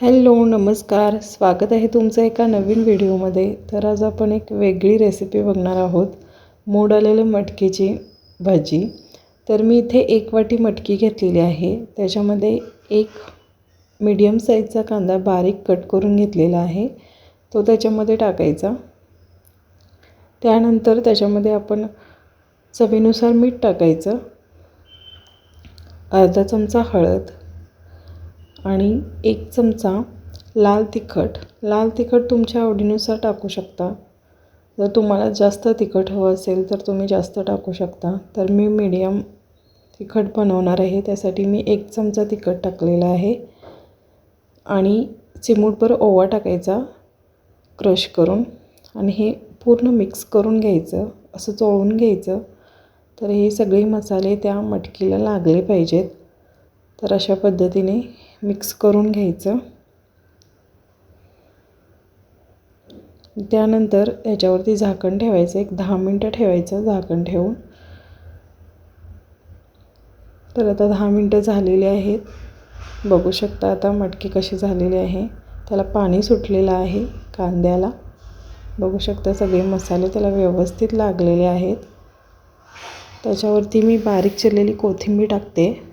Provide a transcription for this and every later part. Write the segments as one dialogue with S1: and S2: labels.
S1: Hello नमस्कार. स्वागत आहे तुमचं एका नवीन व्हिडिओमध्ये. तर आज आपण एक वेगळी रेसिपी बघणार आहोत. मोड आलेलं मटकीची भाजी. तर मी इथे एक वाटी मटकी घेतलेली आहे. त्याच्यामध्ये एक मीडियम साईजचा कांदा बारीक कट करून घेतलेला आहे. तो त्याच्यामध्ये टाकायचा. त्यानंतर त्याच्यामध्ये आपण चवीनुसार मीठ टाकायचं. अर्धा चमचा हळद. आणि एक चमचा लाल तिखट. लाल तिखट तुमच्या आवडीनुसार टाकू शकता. जर तुम्हाला जास्त तिखट हवं असेल तर तुम्ही जास्त टाकू शकता. तर मी मीडियम तिखट बनवणार आहे. त्यासाठी मी एक चमचा तिखट टाकलेला आहे. आणि चिमूटभर ओवा टाकायचा. क्रश करून. आणि हे पूर्ण मिक्स करून घ्यायचं. असं चोळून घ्यायचं. तर हे सगळे मसाले त्या मटकीला लागले पाहिजेत. तर अशा पद्धतीने मिक्स करून घ्यायचं. त्यानंतर याच्यावरती झाकण ठेवायचं. एक दहा मिनटं ठेवायचं झाकण ठेवून. तर आता दहा मिनटं झालेली आहेत. बघू शकता आता मटकी कशी झालेली आहे. त्याला पाणी सुटलेलं आहे कांद्याला. बघू शकता सगळे मसाले त्याला व्यवस्थित लागलेले आहेत. त्याच्यावरती मी बारीक चिरलेली कोथिंबीर टाकते.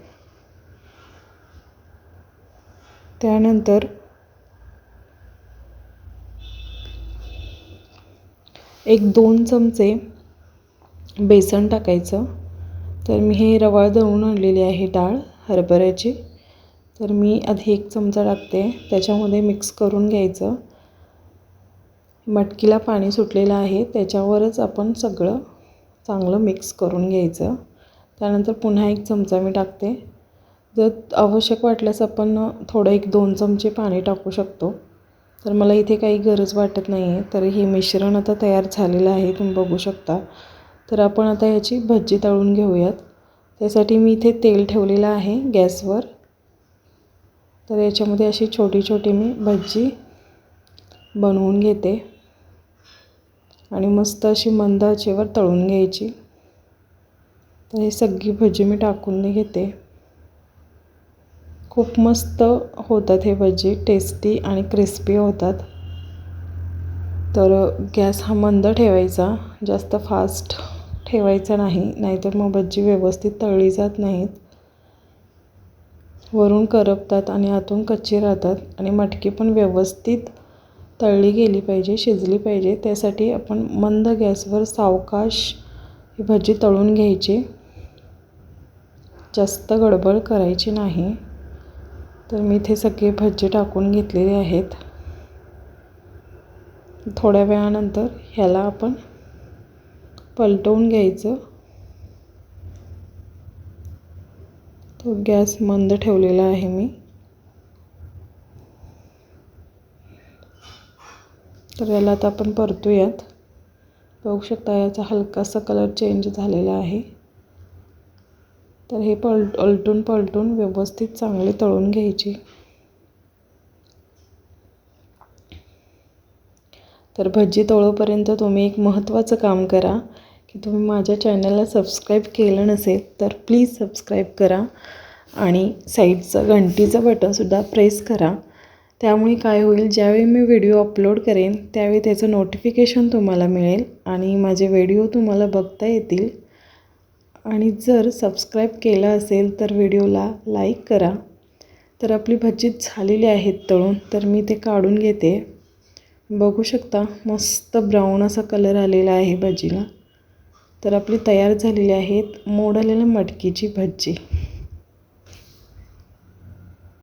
S1: त्यानंतर एक दोन चमचे बेसन टाकायचं. तर मी हे रवाळ दळून आणलेली आहे डाळ हरभऱ्याची. तर मी आधी एक चमचा टाकते. त्याच्यामध्ये मिक्स करून घ्यायचं. मटकीला पाणी सुटलेलं आहे. त्याच्यावरच आपण सगळं चांगलं मिक्स करून घ्यायचं. त्यानंतर पुन्हा एक चमचा मी टाकते. जर आवश्यक वाटल्यास आपण थोडं एक दोन चमचे पाणी टाकू शकतो. तर मला इथे काही गरज वाटत नाही आहे तर हे मिश्रण आता तयार झालेलं आहे तुम्ही बघू शकता. तर आपण आता याची भज्जी तळून घेऊयात. त्यासाठी मी इथे तेल ठेवलेलं आहे गॅसवर. तर याच्यामध्ये अशी छोटी छोटी मी भज्जी बनवून घेते. आणि मस्त अशी मंद आचेवर तळून घ्यायची. तर हे सगळी भजी मी टाकून घेते. खूप मस्त होतात हे भजी टेस्टी आणि क्रिस्पी होतात. तर गॅस हा मंद ठेवायचा जास्त फास्ट ठेवायचा नाही नाहीतर मग भजी व्यवस्थित तळली जात नाहीत. वरून करपतात आणि आतून कच्ची राहतात आणि मटकी पण व्यवस्थित तळली गेली पाहिजे शिजली पाहिजे. त्यासाठी आपण मंद गॅसवर सावकाश ही भजी तळून घ्यायची. जास्त गडबड करायची नाही. तर मी इथे सगळे भज्जे टाकून घेतलेले आहेत. थोड्या वेळानंतर ह्याला आपण पलटवून घ्यायचं. तो गॅस मंद ठेवलेला आहे मी. तर याला आता आपण परतूयात. बघू शकता याचा हलकासा कलर चेंज झालेला आहे. तर हे पल अलटून पलटून व्यवस्थित चांगले तळून घ्यायची. तर भजी तळोपर्यंत तुम्ही एक महत्त्वाचं काम करा की तुम्ही माझ्या चॅनलला सबस्क्राईब केलं नसेल तर प्लीज सबस्क्राईब करा आणि साईडचं घंटीचं बटनसुद्धा प्रेस करा. त्यामुळे काय होईल ज्यावेळी मी व्हिडिओ अपलोड करेन त्यावेळी त्याचं नोटिफिकेशन तुम्हाला मिळेल आणि माझे व्हिडिओ तुम्हाला बघता येतील. आणि जर सबस्क्राईब केलं असेल तर व्हिडिओला लाईक करा. तर आपली भजी झालेली आहेत तळून तर मी ते काढून घेते. बघू शकता मस्त ब्राऊन असा कलर आलेला आहे भजीला. तर आपली तयार झालेली आहेत मोड आलेल्या मटकीची भजी.